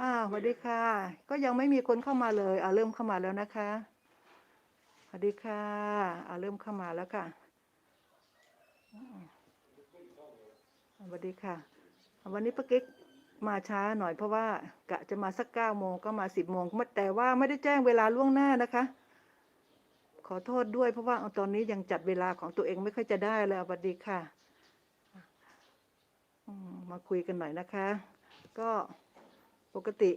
อ่าสวัสดีค่ะ ก็ยังไม่มีคนเข้ามาเลยอ่าเริ่มเข้ามาแล้วนะคะสวัสดีค่ะอ่าเริ่มเข้ามาแล้วค่ะสวัสดีค่ะ วันนี้ป้ากิ๊กมาช้าหน่อยเพราะว่ากะจะมาสักเก้าโมงก็มาสิบโมงแต่ว่าไม่ได้แจ้งเวลาล่วงหน้านะคะ ขอโทษด้วยเพราะว่าตอนนี้ยังจัดเวลาของตัวเองไม่ค่อยจะได้แล้วสวัสดีค่ะมาคุยกันหน่อยนะคะ ก็ ปกติ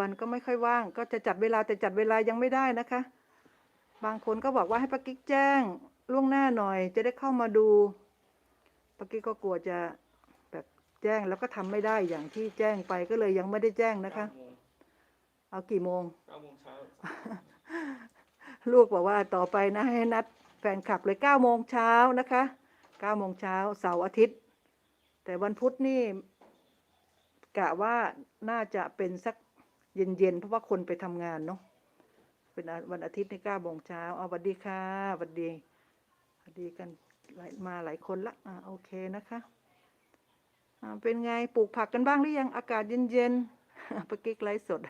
วันๆก็ไม่ค่อยว่าง ก็จะจัดเวลาแต่จัดเวลายังไม่ได้นะคะ บางคนก็บอกว่าให้ป้ากิ๊กแจ้งล่วงหน้าหน่อย จะได้เข้ามาดูป้ากิ๊กก็กลัวจะแบบแจ้งแล้วก็ทำไม่ได้อย่างที่แจ้งไปก็เลยยังไม่ได้แจ้งนะคะ เอากี่โมงเก้าโมงเช้าลูกบอกว่าต่อไปนะให้นัดแฟนคลับเลยเก้าโมงเช้านะคะเก้าโมงเช้าเสาร์อาทิตย์ แต่วันพุธนี่ กะว่าน่าจะเป็นสักเย็นๆเพราะว่าคนไปทำงานเนาะเป็นวันอาทิตย์ในเก้าโมงเช้าเอาสวัสดีค่ะสวัสดีสวัสดีกันหลายมาหลายคนละอ่าโอเคนะคะอ่าเป็นไงปลูกผักกันบ้างหรือยังอากาศเย็นๆปะกิกไลฟ์สด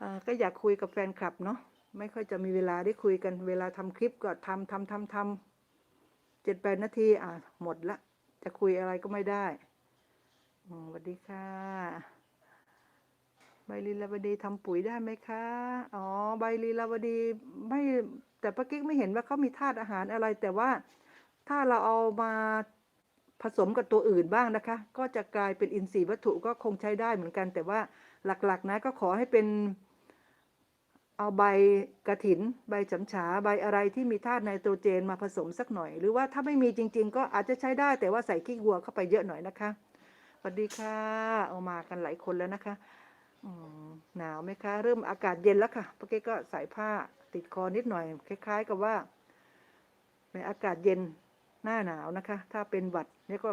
อ่าก็อยากคุยกับแฟนคลับเนาะไม่ค่อยจะมีเวลาได้คุยกันเวลาทำคลิปก็ทำทำทำทำเจ็ดแปดนาทีอ่าหมดละจะคุยอะไรก็ไม่ได้ สวัสดีค่ะ ใบลีลาวดีทำปุ๋ยได้ไหมคะ อ๋อ ใบลีลาวดีไม่แต่ป้ากิ๊กไม่เห็นว่าเขามีธาตุอาหารอะไร แต่ว่าถ้าเราเอามาผสมกับตัวอื่นบ้างนะคะ ก็จะกลายเป็นอินทรีย์วัตถุก็คงใช้ได้เหมือนกัน แต่ว่าหลักๆนะก็ขอให้เป็นเอาใบกระถิน ใบจำฉาใบอะไรที่มีธาตุไนโตรเจนมาผสมสักหน่อย หรือว่าถ้าไม่มีจริง ๆ ก็อาจจะใช้ได้แต่ว่าใส่ขี้วัวเข้าไปเยอะหน่อยนะคะ สวัสดีค่ะเอามากันหลายคนแล้วนะคะหนาวไหมคะ เริ่มอากาศเย็นแล้วค่ะเมื่อกี้ก็ใส่ผ้าติดคอนิดหน่อย คล้าย ๆ กับว่าในอากาศเย็นหน้าหนาวนะคะ ถ้าเป็นหวัดเนี่ยก็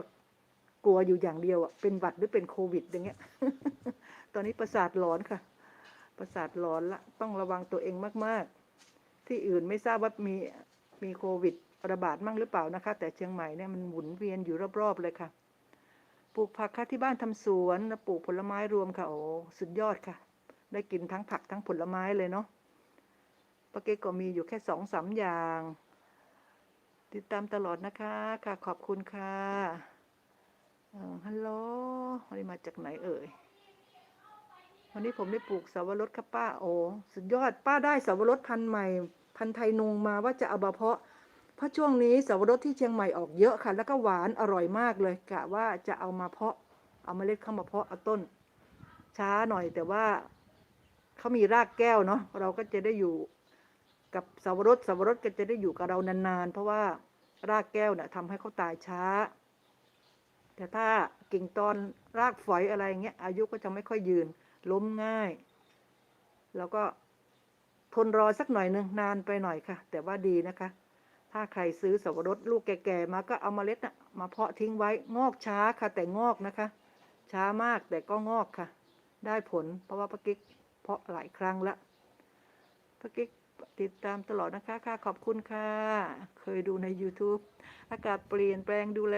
กลัวอยู่อย่างเดียวอะเป็นหวัดหรือเป็นโควิด อย่างเงี้ย ตอนนี้ประสาทหลอนค่ะ ประสาทหลอนละต้องระวังตัวเองมาก ๆ ที่อื่นไม่ทราบว่ามีมีโควิดระบาดมั่งหรือเปล่านะคะ แต่เชียงใหม่เนี่ยมันหมุนเวียนอยู่รอบๆเลยค่ะ ลูกผักค่ะที่บ้านทำสวนแล้วปลูกผลไม้รวมค่ะโอ้สุดยอดค่ะ ได้กินทั้งผักทั้งผลไม้เลยเนาะปาเกก็มีอยู่แค่สองสามอย่าง ติดตามตลอดนะคะค่ะขอบคุณค่ะฮัลโหลวันนี้มาจากไหนเอ่ยวันนี้ผมได้ปลูกสาวรสครับป้าโอ้สุดยอดป้าได้สาวรสพันธุ์ใหม่ พันธุ์ไทยนงมาว่าจะเอามาเพาะ เพราะช่วงนี้สาวรสที่เชียงใหม่ออกเยอะค่ะ แล้วก็หวานอร่อยมากเลยกะว่าจะเอามาเพาะ เอาเมล็ดเข้ามาเพาะเอาต้น ช้าหน่อยแต่ว่าเขามีรากแก้วเนาะเราก็จะได้อยู่กับสาวรดสสาวรสก็จะได้อยู่กับเรานานๆ เพราะว่ารากแก้วเนี่ยทำให้เขาตายช้า แต่ถ้ากิ่งตอนรากฝอยอะไรเงี้ยอายุก็จะไม่ค่อยยืน ล้มง่าย แล้วก็ทนรอสักหน่อยหนึ่งนานไปหน่อยค่ะ แต่ว่าดีนะคะ ถ้าใครซื้อสับปะรดลูกแก่ๆมาก็เอามาเมล็ดน่ะมาเพาะทิ้งไว้งอกช้าค่ะ แต่งอกนะคะ ช้ามากแต่ก็งอกค่ะ ได้ผลเพราะว่าปากิ๊กเพาะหลายครั้งละปากิ๊กติดตามตลอดนะคะค่ะขอบคุณค่ะ เคยดูใน YouTube อากาศเปลี่ยนแปลงดูแล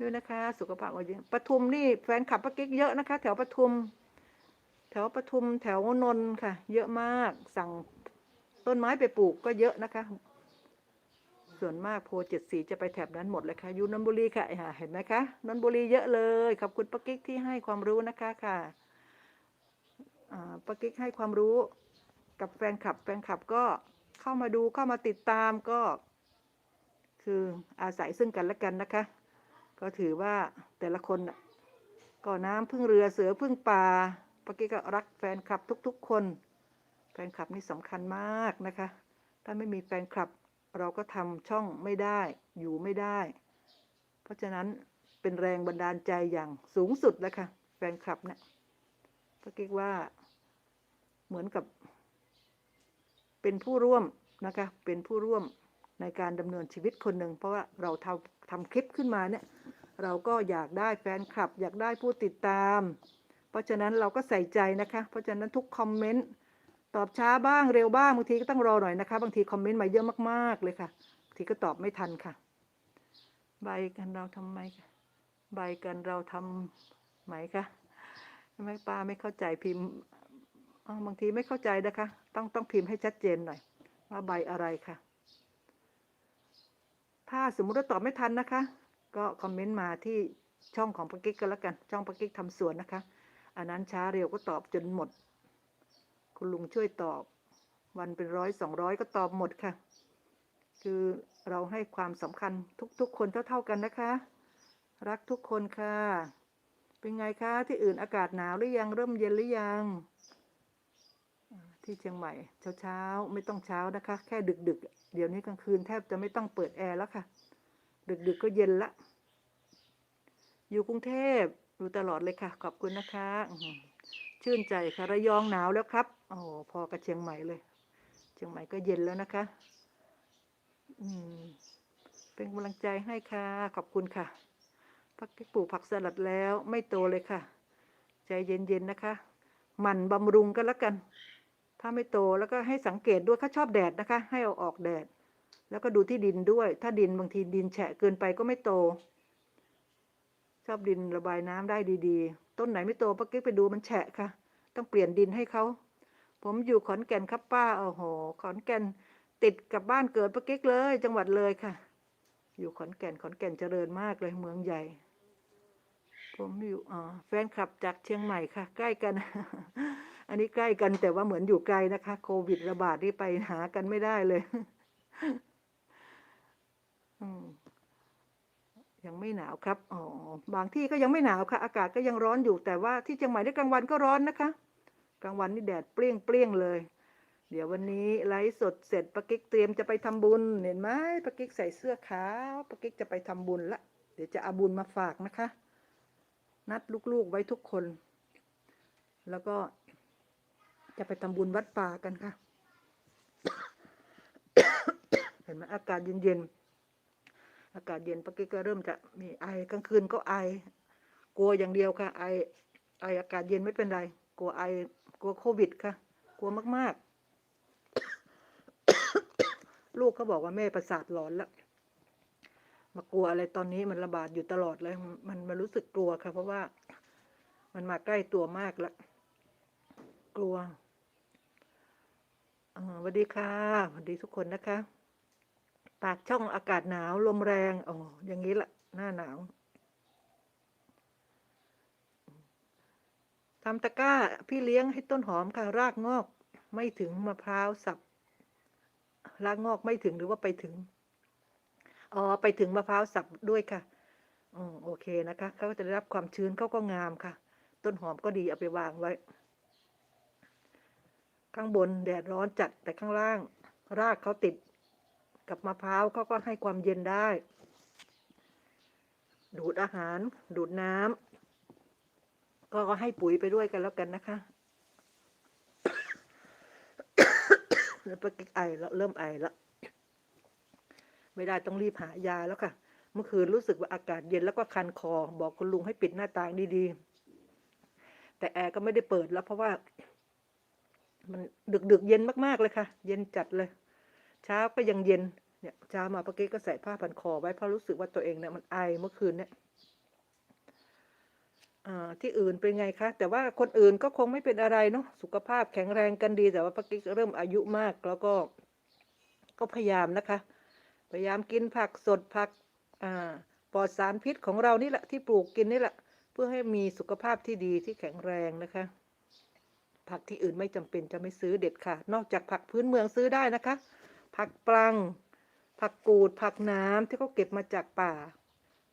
ด้วยนะคะ สุขภาพอาเยอะปทุมนี่แฟนคลับปากิ๊กเยอะนะคะ แถวปทุม แถวปทุมแถวนนท์ค่ะ เยอะมากสั่งต้นไม้ไปปลูกก็เยอะนะคะ ส่วนมากโพเจ็ดสีจะไปแถบนั้นหมดเลยค่ะอยู่นนบุรีค่ะเห็นไหมคะนนบุรีเยอะเลยขอบคุณป้ากิ๊กที่ให้ความรู้นะคะค่ะป้ากิ๊กให้ความรู้กับแฟนคลับแฟนคลับก็เข้ามาดูเข้ามาติดตามก็ คืออาศัยซึ่งกันและกันนะคะ ก็ถือว่าแต่ละคนก็น้ำพึ่งเรือเสือพึ่งป่าป้ากิ๊กก็รักแฟนคลับทุกๆคน แฟนคลับนี่สำคัญมากนะคะ ถ้าไม่มีแฟนคลับ เราก็ทำช่องไม่ได้ อยู่ไม่ได้ เพราะฉะนั้นเป็นแรงบันดาลใจอย่างสูงสุดแล้วค่ะ แฟนคลับเนะี่ยก็คิดว่าเหมือนกับ เป็นผู้ร่วมนะคะ เป็นผู้ร่วมในการดำเนินชีวิตคนหนึ่ง เพราะว่าเราทำทำคลิปขึ้นมาเนี่ย เราก็อยากได้แฟนคลับ อยากได้ผู้ติดตาม เพราะฉะนั้นเราก็ใส่ใจนะคะ เพราะฉะนั้นทุกคอมเมนต์ ตอบช้าบ้างเร็วบ้างบางทีก็ต้องรอหน่อยนะคะ บางทีคอมเมนต์มาเยอะมากๆเลยค่ะบางทีก็ตอบไม่ทันค่ะ ใบกันเราทำไมคะใบกันเราทำไหมคะช่ไมป้าไม่เข้าใจพิมพ์บางทีไม่เข้าใจนะคะ ต้องต้องพิมพ์ให้ชัดเจนหน่อย ว่าใบอะไรค่ะ ถ้าสมมุติว่าตอบไม่ทันนะคะ ก็คอมเมนต์มาที่ช่องของปากิ๊กก็แล้วกัน ช่องปากิ๊กทำสวนนะคะ อันนั้นช้าเร็วก็ตอบจนหมด คุณลุงช่วยตอบ วันเป็นร้อยสองร้อยก็ตอบหมดค่ะ คือเราให้ความสำคัญทุกๆ คนเท่าๆกันนะคะ รักทุกคนค่ะ เป็นไงคะที่อื่นอากาศหนาวหรือยังเริ่มเย็นหรือยังที่เชียงใหม่เช้าเช้าๆไม่ต้องเช้านะคะ แค่ดึกดึกๆ เดี๋ยวนี้กลางคืนแทบจะไม่ต้องเปิดแอร์แล้วค่ะดึกดึกๆก็เย็นละ อยู่กรุงเทพอยู่ตลอดเลยค่ะ ขอบคุณนะคะ ชื่นใจค่ะระยองหนาวแล้วครับ โอ้โหพอกับเชียงใหม่เลย เชียงใหม่ก็เย็นแล้วนะคะ อืม เป็นกำลังใจให้ค่ะ ขอบคุณค่ะพักปลูกผักสลัดแล้วไม่โตเลยค่ะ ใจเย็นๆนะคะ หมั่นบำรุงกันแล้วกัน ถ้าไม่โตแล้วก็ให้สังเกตด้วยเขาชอบแดดนะคะ ให้เอาออกแดด แล้วก็ดูที่ดินด้วย ถ้าดินบางทีดินแฉะเกินไปก็ไม่โต ชอบดินระบายน้ำได้ดีๆ ต้นไหนไม่โตป้ากิ๊กไปดูมันแฉะค่ะ ต้องเปลี่ยนดินให้เขา ผมอยู่ขอนแก่นครับป้าโอ้โห ขอนแก่นติดกับบ้านเกิดป้ากิ๊กเลย จังหวัดเลยค่ะ อยู่ขอนแก่นขอนแก่นเจริญมากเลยเมืองใหญ่ ผมอยู่อ๋อแฟนคลับจากเชียงใหม่ค่ะ ใกล้กัน อันนี้ใกล้กันแต่ว่าเหมือนอยู่ไกลนะคะ โควิดระบาดนี่ไปหากันไม่ได้เลยยังไม่หนาวครับ อ๋อ บางที่ก็ยังไม่หนาวค่ะ อากาศก็ยังร้อนอยู่ แต่ว่าที่เชียงใหม่ในกลางวันก็ร้อนนะคะ กลางวันนี่แดดเปรี้ยงเปรี้ยงๆเลย เดี๋ยววันนี้ไลฟ์สดเสร็จปากิ๊กเตรียมจะไปทำบุญเห็นไหมปากิ๊กใส่เสื้อขาวปากิ๊กจะไปทำบุญละ เดี๋ยวจะเอาบุญมาฝากนะคะ นัดลูกๆไว้ทุกคน แล้วก็จะไปทำบุญวัดป่ากันค่ะ เห็นไหมอากาศเย็นๆ อากาศเย็นปากิ๊กก็เริ่มจะมีไอกลางคืนก็ไอกลัวอย่างเดียวค่ะ ไอไออากาศเย็นไม่เป็นไร กลัวไอ กลัวโควิดค่ะ กลัวมาก ๆ ลูกเขาบอกว่าแม่ประสาทหลอนแล้วมากลัวอะไรตอนนี้มันระบาดอยู่ตลอดเลย มันมันรู้สึกกลัวค่ะ เพราะว่ามันมาใกล้ตัวมากแล้วกลัวสวัสดีค่ะสวัสดีทุกคนนะคะ ปากช่องอากาศหนาวลมแรงอ๋ออย่างนี้ละหน้าหนาว ทำตะกร้าพี่เลี้ยงให้ต้นหอมค่ะ รากงอกไม่ถึงมะพร้าวสับ รากงอกไม่ถึงหรือว่าไปถึง อ๋อ ไปถึงมะพร้าวสับด้วยค่ะอืมโอเคนะคะ เขาก็จะได้รับความชื้นเขาก็งามค่ะ ต้นหอมก็ดีเอาไปวางไว้ ข้างบนแดดร้อนจัดแต่ข้างล่าง รากเขาติดกับมะพร้าวเขาก็ให้ความเย็นได้ ดูดอาหาร ดูดน้ำ ก็ให้ปุ๋ยไปด้วยกันแล้วกันนะคะแล้วปากิ๊กไอแล้วเริ่มไอแล้วไม่ได้ต้องรีบหายาแล้วค่ะ เมื่อคืนรู้สึกว่าอากาศเย็นแล้วก็คันคอ บอกคุณลุงให้ปิดหน้าต่างดีๆ แต่แอร์ก็ไม่ได้เปิดแล้วเพราะว่า มันดึกดึกๆเย็นมากๆเลยค่ะ เย็นจัดเลย เช้าก็ยังเย็นเนี่ยเช้ามาปากิ๊กก็ใส่ผ้าพันคอไว้เพราะรู้สึกว่าตัวเองเนี่ยมันไอเมื่อคืนเนี่ย ที่อื่นเป็นไงคะ แต่ว่าคนอื่นก็คงไม่เป็นอะไรเนาะสุขภาพแข็งแรงกันดี แต่ว่าปากิ๊กเริ่มอายุมากแล้วก็ ก็พยายามนะคะ พยายามกินผักสดผักปลอดสารพิษของเรานี่แหละที่ปลูกกินนี่แหละ เพื่อให้มีสุขภาพที่ดีที่แข็งแรงนะคะ ผักที่อื่นไม่จำเป็นจะไม่ซื้อเด็ดค่ะ นอกจากผักพื้นเมืองซื้อได้นะคะ ผักปลัง ผักกูด ผักน้ำที่เขาเก็บมาจากป่า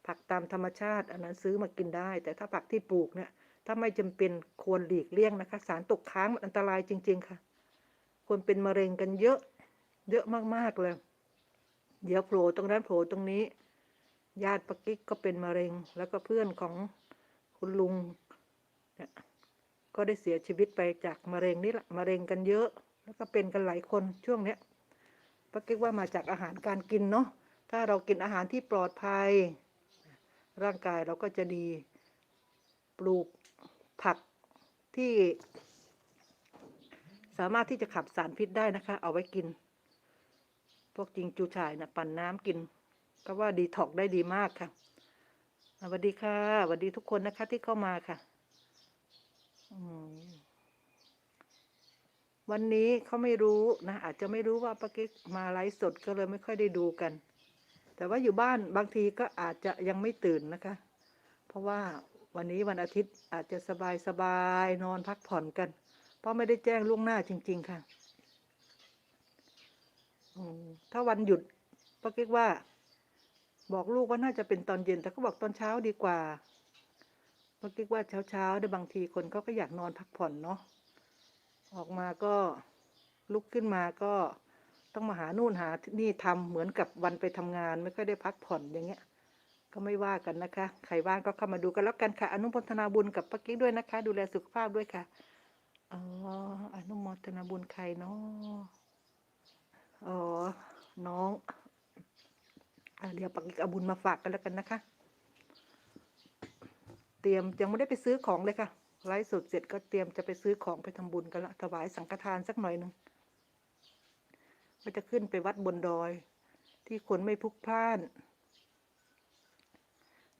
ผักตามธรรมชาติ อันนั้นซื้อมากินได้ แต่ถ้าผักที่ปลูกเนี่ยถ้าไม่จำเป็นควรหลีกเลี่ยงนะคะ สารตกค้างมันอันตรายจริง ๆ ค่ะคนเป็นมะเร็งกันเยอะ เยอะมากๆเลย เดี๋ยวโผล่ตรงนั้นโผล่ตรงนี้ ญาติปกิ๊กก็เป็นมะเร็ง แล้วก็เพื่อนของคุณลุงเนี่ยก็ได้เสียชีวิตไปจากมะเร็งนี่แหละมะเร็งกันเยอะ แล้วก็เป็นกันหลายคนช่วงเนี้ยปกิ๊กว่ามาจากอาหารการกินเนาะถ้าเรากินอาหารที่ปลอดภัย ร่างกายเราก็จะดีปลูกผักที่ สามารถที่จะขับสารพิษได้นะคะ เอาไว้กิน พวกจิงจูฉายนะปั่นน้ำกิน ก็ว่าดีท็อกได้ดีมากค่ะสวัสดีค่ะสวัสดีทุกคนนะคะที่เข้ามาค่ะวันนี้เขาไม่รู้นะอาจจะไม่รู้ว่าป้ากิ๊กมาไลฟ์สดก็เลยไม่ค่อยได้ดูกัน แต่ว่าอยู่บ้านบางทีก็อาจจะยังไม่ตื่นนะคะ เพราะว่าวันนี้วันอาทิตย์อาจจะสบายสบายๆนอนพักผ่อนกัน เพราะไม่ได้แจ้งล่วงหน้าจริง ๆ ค่ะถ้าวันหยุดป้ากิ๊กว่า บอกลูกว่าน่าจะเป็นตอนเย็น แต่ก็บอกตอนเช้าดีกว่าป้ากิ๊กว่าเช้าๆเนี่ยบางทีคนเขาก็อยากนอนพักผ่อนเนาะออกมาก็ลุกขึ้นมาก็ ต้องมาหานู่นหานี่ทำเหมือนกับวันไปทำงาน ไม่ค่อยได้พักผ่อนอย่างเงี้ย ก็ไม่ว่ากันนะคะ ใครว่างก็เข้ามาดูกันแล้วกันค่ะ อนุโมทนาบุญกับป้ากิ๊กด้วยนะคะ ดูแลสุขภาพด้วยค่ะอ๋ออนุโมทนาบุญใครเนาะอ๋อน้องอเดี๋ยวปักกิ๊กเอาบุญมาฝากกันแล้วกันนะคะ เตรียมยังไม่ได้ไปซื้อของเลยค่ะไลฟ์สดเสร็จก็เตรียมจะไปซื้อของไปทำบุญกันละถวายสังฆทานสักหน่อยหนึ่ง ก็จะขึ้นไปวัดบนดอย ที่คนไม่พลุกพล่าน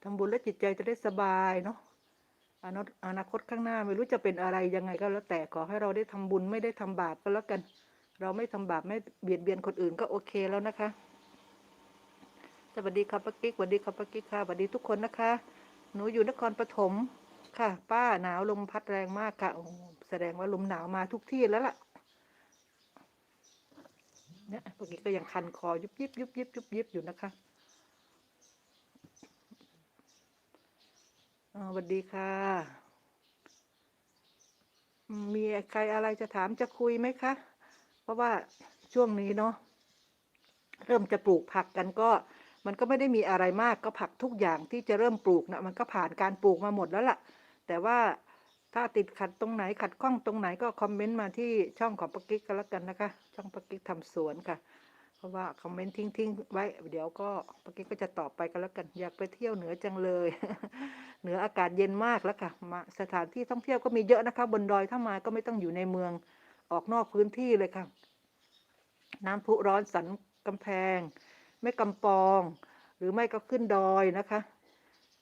ทำบุญแล้วจิตใจจะได้สบายเนาะอนาอนาคตข้างหน้าไม่รู้จะเป็นอะไรยังไงก็แล้วแต่ขอให้เราได้ทำบุญไม่ได้ทำบาปก็แล้วกัน เราไม่ทำบาปไม่เบียดเบียนคนอื่นก็โอเคแล้วนะคะ สวัสดีครับป้ากิ๊กสวัสดีครับป้ากิ๊กค่ะสวัสดีทุกคนนะคะ หนูอยู่นครปฐมค่ะ ป้าหนาวลมพัดแรงมากค่ะแสดงว่าลมหนาวมาทุกที่แล้วล่ะ เนี่ยป้ากิ๊กก็ยังคันคอยุบยิบยุบยิบยุบยิบอยู่นะคะสวัสดีค่ะ มีใครอะไรจะถามจะคุยไหมคะ เพราะว่าช่วงนี้เนาะเริ่มจะปลูกผักกันก็ มันก็ไม่ได้มีอะไรมากก็ผักทุกอย่างที่จะเริ่มปลูกนะมันก็ผ่านการปลูกมาหมดแล้วล่ะ แต่ว่า ถ้าติดขัดตรงไหนขัดข้องตรงไหนก็คอมเมนต์มาที่ช่องของปากิ๊กก็แล้วกันนะคะ ช่องปากิ๊กทำสวนค่ะ เพราะว่าคอมเมนต์ทิ้งทิ้งๆไว้ เดี๋ยวก็ปากิ๊กก็จะตอบไปกันแล้วกัน อยากไปเที่ยวเหนือจังเลย เหนืออากาศเย็นมากแล้วค่ะมาสถานที่ท่องเที่ยวก็มีเยอะนะคะ บนดอยถ้ามาก็ไม่ต้องอยู่ในเมืองออกนอกพื้นที่เลยค่ะ น้ำพุร้อนสันกำแพงแม่กำปอง หรือไม่ก็ขึ้นดอยนะคะ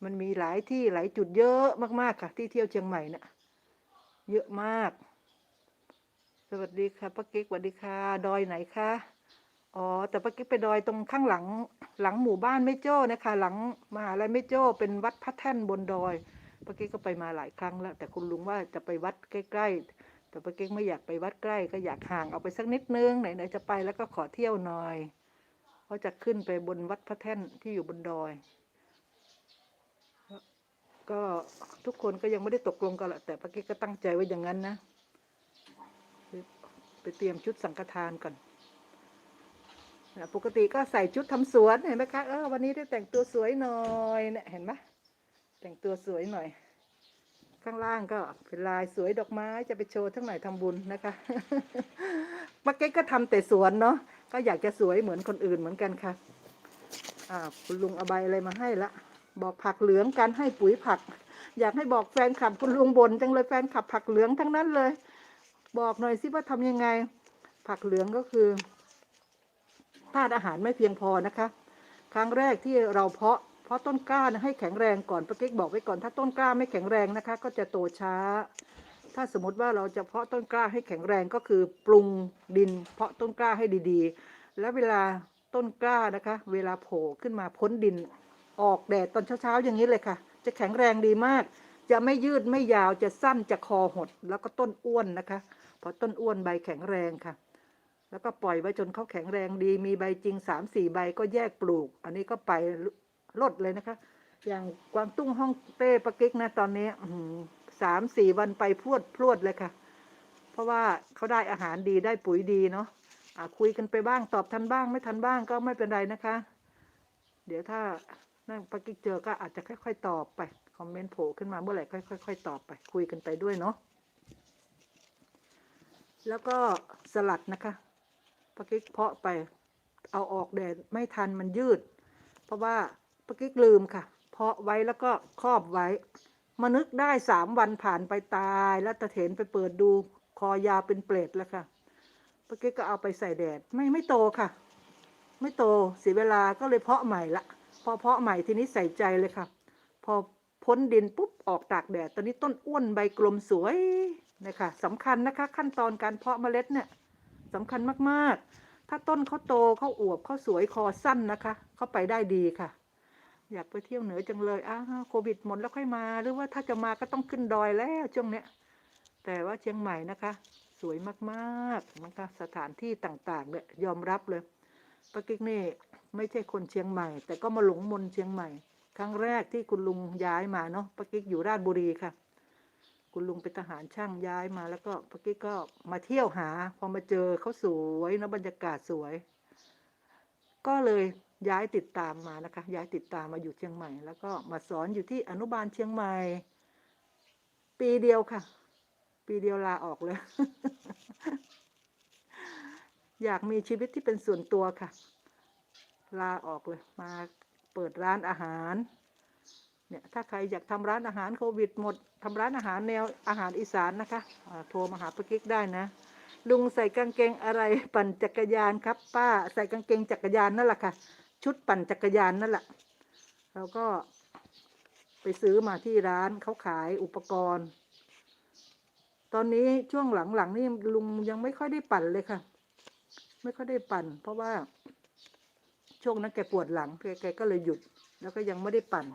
มันมีหลายที่หลายจุดเยอะมากๆค่ะ ที่เที่ยวเชียงใหม่น่ะ เยอะมาก สวัสดีค่ะป้ากิ๊กสวัสดีค่ะ ดอยไหนคะอ๋อแต่ป้ากิ๊กไปดอยตรงข้างหลัง หลังหมู่บ้านไม่โจ้นะคะ หลังมหาลัยไม่โจ้เป็นวัดพระแท่นบนดอยป้ากิ๊กก็ไปมาหลายครั้งแล้ว แต่คุณลุงว่าจะไปวัดใกล้ๆ แต่ป้ากิ๊กไม่อยากไปวัดใกล้ ก็อยากห่างออกไปสักนิดนึงไหนๆจะไปแล้วก็ขอเที่ยวหน่อยเพราะจะขึ้นไปบนวัดพระแท่นที่อยู่บนดอย ก็ทุกคนก็ยังไม่ได้ตกลงกันแหละแต่ป้ากิ๊กก็ตั้งใจไว้อย่างนั้นนะ ไปเตรียมชุดสังฆทานก่อนปกติก็ใส่ชุดทำสวนเห็นไหมคะเออวันนี้ได้แต่งตัวสวยหน่อยเนี่ยเห็นไหมแต่งตัวสวยหน่อย ข้างล่างก็เป็นลายสวยดอกไม้จะไปโชว์ทั้งหน่อยทำบุญนะคะป้าเก๊กก็ทำแต่สวนเนาะก็อยากจะสวยเหมือนคนอื่นเหมือนกันค่ะอ่าคุณลุงเอาใบอะไรมาให้ละ บอกผักเหลืองการให้ปุ๋ยผัก อยากให้บอกแฟนคลับคุณลุงบนจังเลยแฟนคลับผักเหลืองทั้งนั้นเลย บอกหน่อยสิว่าทำยังไง ผักเหลืองก็คือธาตุอาหารไม่เพียงพอนะคะ ครั้งแรกที่เราเพาะเพาะต้นกล้านะให้แข็งแรงก่อนป้าเก๊กบอกไว้ก่อนถ้าต้นกล้าไม่แข็งแรงนะคะ ก็จะโตช้า ถ้าสมมติว่าเราจะเพาะต้นกล้าให้แข็งแรงก็คือปรุงดิน เพาะต้นกล้าให้ดีๆ แล้วเวลาต้นกล้านะคะ เวลาโผล่ขึ้นมาพ้นดิน ออกแดดตอนเช้าๆอย่างนี้เลยค่ะ จะแข็งแรงดีมาก จะไม่ยืดไม่ยาวจะสั้นจะคอหด แล้วก็ต้นอ้วนนะคะเพราะต้นอ้วนใบแข็งแรงค่ะ แล้วก็ปล่อยไว้จนเขาแข็งแรงดี มีใบจริงสามสี่ใบก็แยกปลูก อันนี้ก็ไปลดเลยนะคะ อย่างกวางตุ้งห้องเต้ปะกิกนะตอนนี้สามสี่วันไปพวดพรวดเลยค่ะ เพราะว่าเขาได้อาหารดีได้ปุ๋ยดีเนาะะคุยกันไปบ้างตอบทันบ้าง ไม่ทันบ้างก็ไม่เป็นไรนะคะ เดี๋ยวถ้า นั่นปกิ๊กเจอก็อาจจะค่อย ๆ ตอบไป คอมเมนต์โผล่ขึ้นมาเมื่อไหร่ค่อยๆตอบไป คุยกันไปด้วยเนาะ แล้วก็สลัดนะคะปกิ๊กเพาะไป เอาออกแดดไม่ทันมันยืด เพราะว่าปกิ๊กลืมค่ะ เพาะไว้แล้วก็ครอบไว้ มานึกได้สามวันผ่านไปตาย แล้วตะเถนไปเปิดดูคอยาวเป็นเปรตแล้วค่ะปกิ๊กก็เอาไปใส่แดดไม่ไม่โตค่ะ ไม่โตเสียเวลาก็เลยเพาะใหม่ละ พอเพาะใหม่ทีนี้ใส่ใจเลยค่ะ พอพ้นดินปุ๊บออกตากแดด ตอนนี้ต้นอ้วนใบกลมสวยนะคะสำคัญนะคะ ขั้นตอนการเพาะเมล็ดเนี่ยสำคัญมากๆ ถ้าต้นเขาโตเขาอวบเขาสวยคอสั้นนะคะ เขาไปได้ดีค่ะ อยากไปเที่ยวเหนือจังเลยอ้าวโควิดหมดแล้วค่อยมา หรือว่าถ้าจะมาก็ต้องขึ้นดอยแล้วช่วงเนี้ย แต่ว่าเชียงใหม่นะคะ สวยมากๆนะคะสถานที่ต่างๆเนี่ยยอมรับเลยปากิ๊กนี่ ไม่ใช่คนเชียงใหม่ แต่ก็มาหลงมนเชียงใหม่ ครั้งแรกที่คุณลุงย้ายมาเนาะปากิ๊กอยู่ราชบุรีค่ะ คุณลุงเป็นทหารช่างย้ายมา แล้วก็ปากิ๊กก็มาเที่ยวหา พอมาเจอเขาสวยนะบรรยากาศสวย ก็เลยย้ายติดตามมานะคะ ย้ายติดตามมาอยู่เชียงใหม่ แล้วก็มาสอนอยู่ที่อนุบาลเชียงใหม่ ปีเดียวค่ะ ปีเดียวลาออกเลย อยากมีชีวิตที่เป็นส่วนตัวค่ะ ลาออกเลยมาเปิดร้านอาหารเนี่ยถ้าใครอยากทำร้านอาหารโควิดหมดทำร้านอาหารแนวอาหารอีสานนะคะโทรมาหาปากิ๊กได้นะ ลุงใส่กางเกงอะไรปั่นจักรยานครับ ป้าใส่กางเกงจักรยานนั่นแหละค่ะ ชุดปั่นจักรยานนั่นแหละเราก็ไปซื้อมาที่ร้านเขาขายอุปกรณ์ ตอนนี้ช่วงหลังๆนี่ลุงยังไม่ค่อยได้ปั่นเลยค่ะ ไม่ค่อยได้ปั่น เพราะว่า ช่วงนั้นแกปวดหลังแกแกก็เลยหยุด แล้วก็ยังไม่ได้ปั่น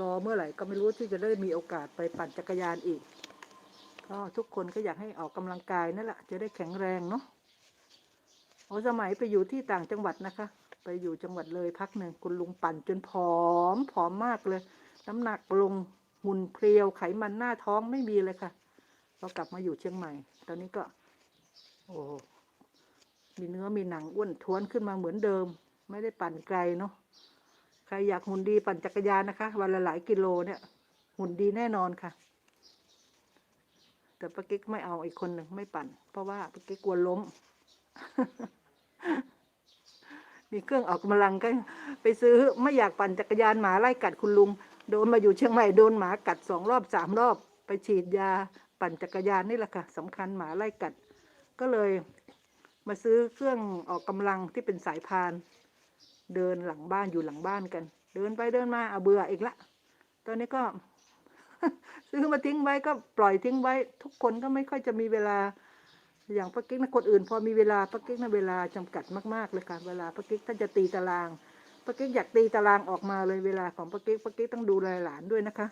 รอเมื่อไหร่ก็ไม่รู้ที่จะได้มีโอกาสไปปั่นจักรยานอีก ก็ทุกคนก็อยากให้ออกกำลังกายนั่นแหละจะได้แข็งแรงเนาะโอ้สมัยไปอยู่ที่ต่างจังหวัดนะคะ ไปอยู่จังหวัดเลยพักหนึ่งคุณลุงปั่นจนผอมผอมมากเลย น้ำหนักลงหุ่นเพรียวไขมันหน้าท้องไม่มีเลยค่ะพอกลับมาอยู่เชียงใหม่ ตอนนี้ก็ โอ้มีเนื้อมีหนังอ้วนท้วนขึ้นมาเหมือนเดิม ไม่ได้ปั่นไกลเนาะใครอยากหุ่นดีปั่นจักรยานนะคะ วันละหลายกิโลเนี่ย หุ่นดีแน่นอนค่ะ แต่ป้ากิ๊กไม่เอาอีกคนหนึ่งไม่ปั่น เพราะว่าป้ากิ๊กกลัวล้ม มีเครื่องออกกำลังก็ไปซื้อไม่อยากปั่นจักรยานหมาไล่กัดคุณลุง โดนมาอยู่เชียงใหม่โดนหมากัดสองรอบสามรอบ ไปฉีดยาปั่นจักรยานนี่แหละค่ะสำคัญหมาไล่กัด ก็เลย มาซื้อเครื่องออกกำลังที่เป็นสายพาน เดินหลังบ้านอยู่หลังบ้านกัน เดินไปเดินมาเอาเบื่ออีกละ ตอนนี้ก็ ซื้อมาทิ้งไว้ก็ปล่อยทิ้งไว้ ทุกคนก็ไม่ค่อยจะมีเวลา อย่างป้ากิ๊กนะคนอื่น พอมีเวลาป้ากิ๊กนะเวลาจำกัดมากๆเลยค่ะเวลาป้ากิ๊กถ้าจะตีตารางป้ากิ๊กอยากตีตารางออกมาเลยเวลาของป้ากิ๊กป้ากิ๊กต้องดูแลหลานด้วยนะคะ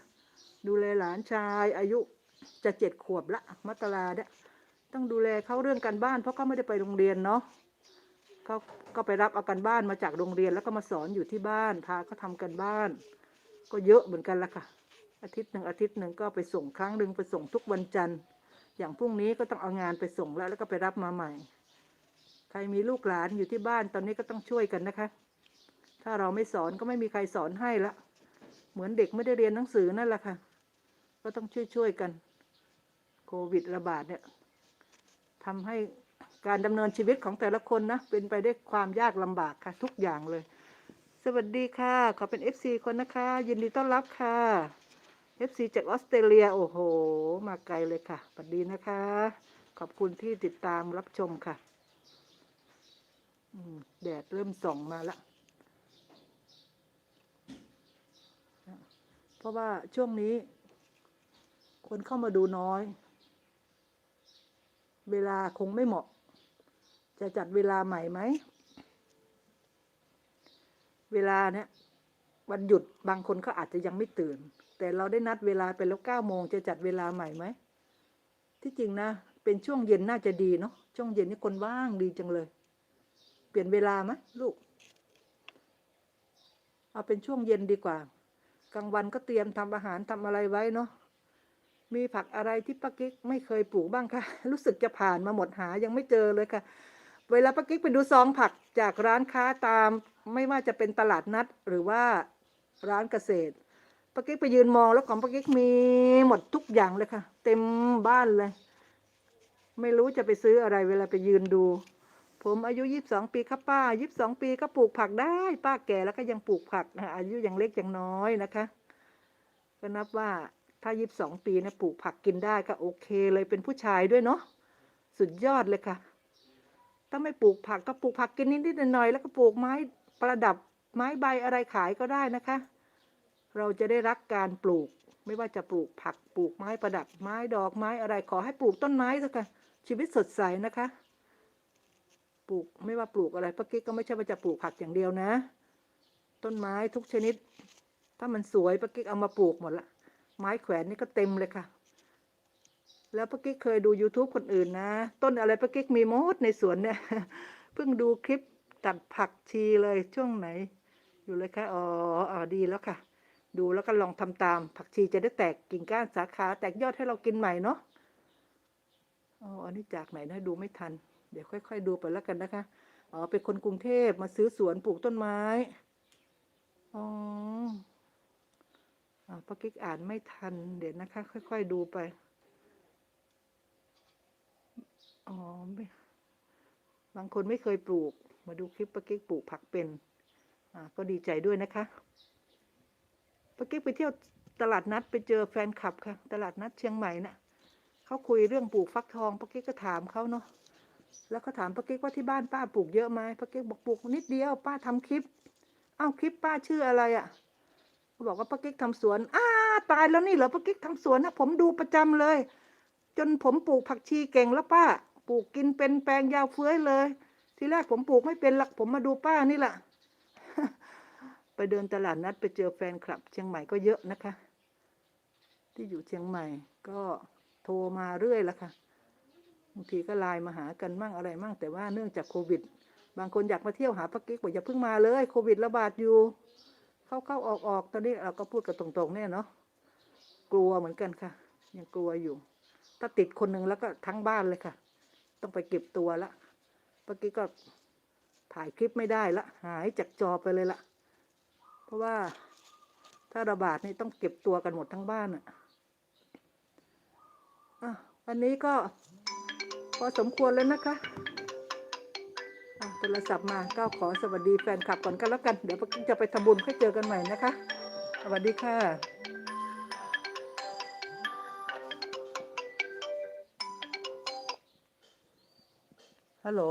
ดูแลหลานชายอายุจะเจ็ดขวบละมัตราเนี่ยต้องดูแลเขาเรื่องการบ้านเพราะเขาไม่ได้ไปโรงเรียนเนาะ เขาก็ไปรับเอากันบ้านมาจากโรงเรียนแล้วก็มาสอนอยู่ที่บ้าน พาเขาทำกันบ้าน ก็เยอะเหมือนกันละค่ะ อาทิตย์หนึ่งอาทิตย์หนึ่งก็ไปส่งครั้งหนึ่งไปส่งทุกวันจันทร์ อย่างพรุ่งนี้ก็ต้องเอางานไปส่งแล้วแล้วก็ไปรับมาใหม่ ใครมีลูกหลานอยู่ที่บ้านตอนนี้ก็ต้องช่วยกันนะคะ ถ้าเราไม่สอนก็ไม่มีใครสอนให้ละเหมือนเด็กไม่ได้เรียนหนังสือนั่นแหละค่ะ ก็ต้องช่วยๆกัน โควิดระบาดเนี่ยทำให้ การดำเนินชีวิตของแต่ละคนนะ เป็นไปด้วยความยากลำบากค่ะ ทุกอย่างเลย สวัสดีค่ะ ขอเป็น FC คนนะคะ ยินดีต้อนรับค่ะ FC จากออสเตรเลีย โอ้โห มาไกลเลยค่ะ สวัสดีนะคะ ขอบคุณที่ติดตามรับชมค่ะแดดเริ่มส่องมาละเพราะว่าช่วงนี้ คนเข้ามาดูน้อย เวลาคงไม่เหมาะ จะจัดเวลาใหม่ไหม เวลาเนี้ยวันหยุดบางคนก็อาจจะยังไม่ตื่น แต่เราได้นัดเวลาไปแล้วเก้าโมงจะจัดเวลาใหม่ไหม ที่จริงนะ เป็นช่วงเย็นน่าจะดีเนาะ ช่วงเย็นนี่คนว่างดีจังเลย เปลี่ยนเวลาไหมลูก เอาเป็นช่วงเย็นดีกว่า กลางวันก็เตรียมทำอาหารทำอะไรไว้เนาะ มีผักอะไรที่ป้ากิ๊กไม่เคยปลูกบ้างคะ รู้สึกจะผ่านมาหมดหายังไม่เจอเลยค่ะ เวลาป้ากิ๊กไปดูซองผักจากร้านค้าตาม ไม่ว่าจะเป็นตลาดนัดหรือว่าร้านเกษตรป้ากิ๊กไปยืนมองแล้วของป้ากิ๊กมีหมดทุกอย่างเลยค่ะ เต็มบ้านเลย ไม่รู้จะไปซื้ออะไรเวลาไปยืนดู ผมอายุยี่สิบสองปีครับป้ายี่สิบสองปีก็ปลูกผักได้ ป้าแก่แล้วก็ยังปลูกผักนะอายุยังเล็กยังน้อยนะคะก็นับว่าถ้ายี่สิบสองปีเนี่ยปลูกผักกินได้ก็โอเคเลยเป็นผู้ชายด้วยเนาะสุดยอดเลยค่ะ ถ้าไม่ปลูกผักก็ปลูกผักกินนิดๆหน่อยๆแล้วก็ปลูกไม้ประดับไม้ใบอะไรขายก็ได้นะคะ เราจะได้รักการปลูก ไม่ว่าจะปลูกผักปลูกไม้ประดับไม้ดอกไม้อะไรขอให้ปลูกต้นไม้สักกันชีวิตสดใสนะคะ ปลูกไม่ว่าปลูกอะไรป้ากิ๊กก็ไม่ใช่ว่าจะปลูกผักอย่างเดียวนะ ต้นไม้ทุกชนิด ถ้ามันสวยป้ากิ๊กเอามาปลูกหมดละไม้แขวนนี่ก็เต็มเลยค่ะ แล้วป้ากิ๊กเคยดู YouTube คนอื่นนะ ต้นอะไรป้ากิ๊กมีมดในสวนเนี่ย เพิ่งดูคลิปตัดผักชีเลยช่วงไหน อยู่เลยค่ะ อ๋ออ๋อดีแล้วค่ะ ดูแล้วก็ลองทำตาม ผักชีจะได้แตกกิ่งก้านสาขา แตกยอดให้เรากินใหม่เนาะอ๋ออันนี้จากไหนนะดูไม่ทัน เดี๋ยวค่อย ๆ ดูไปแล้วกันนะคะอ๋อเป็นคนกรุงเทพมาซื้อสวนปลูกต้นไม้อ๋ออ่าป้ากิ๊กอ่านไม่ทัน เดี๋ยวนะคะ ค่อย ๆ ดูไป อ๋อไม่บางคนไม่เคยปลูก มาดูคลิปป้ากิ๊กปลูกผักเป็น อ่า ก็ดีใจด้วยนะคะป้ากิ๊กไปเที่ยวตลาดนัดไปเจอแฟนคลับค่ะ ตลาดนัดเชียงใหม่น่ะเขาคุยเรื่องปลูกฟักทองป้ากิ๊กก็ถามเขาเนาะแล้วก็ถามป้ากิ๊กว่าที่บ้านป้าปลูกเยอะไหมป้ากิ๊กบอกปลูกนิดเดียว ป้าทำคลิปอ้าวคลิปป้าชื่ออะไรอะ่ะเขาบอกว่าป้ากิ๊กทำสวน อ้าตายแล้วนี่เหรอป้ากิ๊กทำสวนนะผมดูประจำเลย จนผมปลูกผักชีเก่งแล้วป้า ปลูกกินเป็นแปลงยาวเฟื้อยเลย ทีแรกผมปลูกไม่เป็นหลักผมมาดูป้านี่แหละไปเดินตลาดนัดไปเจอแฟนคลับ เชียงใหม่ก็เยอะนะคะ ที่อยู่เชียงใหม่ก็โทรมาเรื่อยละค่ะบางทีก็ไลน์มาหากันมั่งอะไรมั่งแต่ว่าเนื่องจากโควิด บางคนอยากมาเที่ยวหาป้ากิ๊กบอกอย่าเพิ่งมาเลยโควิดระบาดอยู่ เข้าเข้าออกออกตอนนี้เราก็พูดกันตรงๆเนี่ยเนาะกลัวเหมือนกันค่ะ ยังกลัวอยู่ ถ้าติดคนหนึ่งแล้วก็ทั้งบ้านเลยค่ะ ต้องไปเก็บตัวละป้ากิ๊กก็ถ่ายคลิปไม่ได้ละหายจากจอไปเลยละเพราะว่าถ้าระบาดนี่ต้องเก็บตัวกันหมดทั้งบ้านอะอะวันนี้ก็พอสมควรแล้วนะคะอะโทรศัพท์มาก็ขอสวัสดีแฟนคลับก่อนกันแล้วกัน เดี๋ยวจะไปทำบุญค่อยเจอกันใหม่นะคะ สวัสดีค่ะ ฮัลโหล